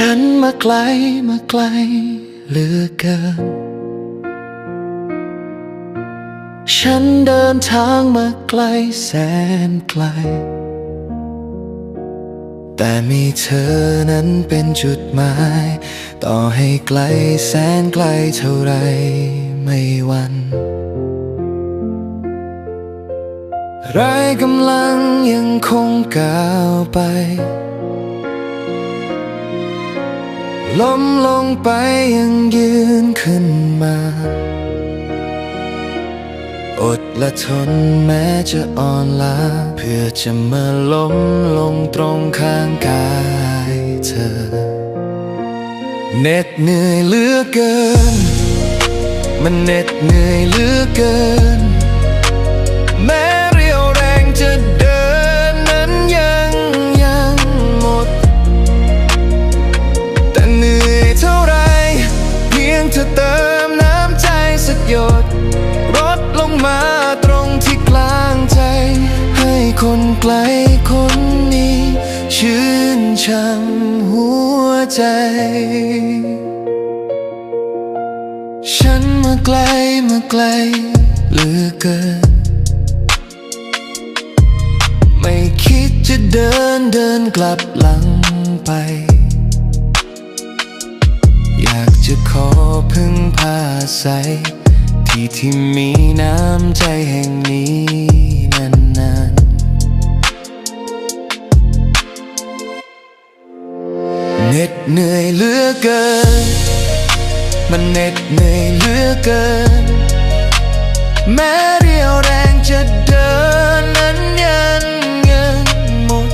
ฉันมาไกลมาไกลเหลือเกิน ฉันเดินทางมาไกลแสนไกล แต่มีเธอนั้นเป็นจุดหมาย ต่อให้ไกลแสนไกลเท่าไรไม่หวัน ไรกำลังยังคงก้าวไป ล้มลงไปยังยืนขึ้นมา อดและทนแม้จะอ่อนล้า เพื่อจะมาล้มลงตรงข้างกายเธอเหน็ดเหนื่อยเหลือเกิน มันเหน็ดเหนื่อยเหลือเกิน คนไกลคนนี้ ชื่นช่ำหัวใจ ฉันมาไกลมาไกลเหลือเกิน ไม่คิดจะเดินเดินกลับหลังไป อยากจะขอพึ่งพาอาศัยที่ที่มีน้ำใจแห่งนี้ เหน็ดเหนื่อยเหลือเกิน มันเหน็ดเหนื่อยเหลือเกิน แม้เรี่ยวแรงจะเดินนั้นยังยังหมด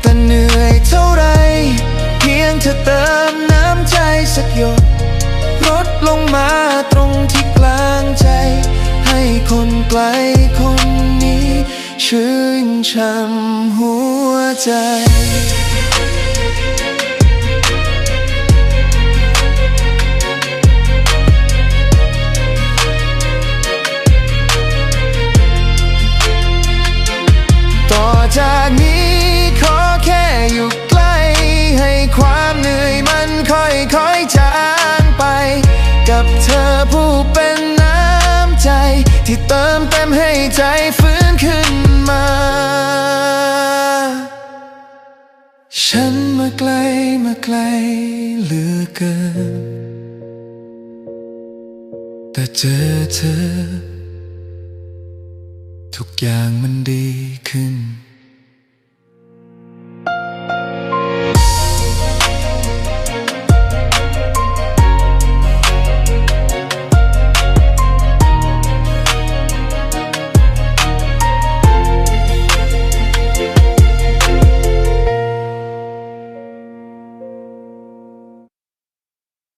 แต่เหนื่อยเท่าไร เพียงเธอเติมน้ำใจสักหยดลดลงมาตรงที่กลางใจ ให้คนไกลคนนี้ ชื่นช่ำหัว ใจต่อจากนี้ขอแค่อยู่ใกล้ ให้ความเหนื่อยมันค่อยๆจางไป กับเธอผู้เป็นน้ำใจ ที่เติมเต็มให้ใจฟื้นขึ้น ฉันมาไกลมาไกลเหลือเกิน แต่เจอเธอ ทุกอย่างมันดีขึ้น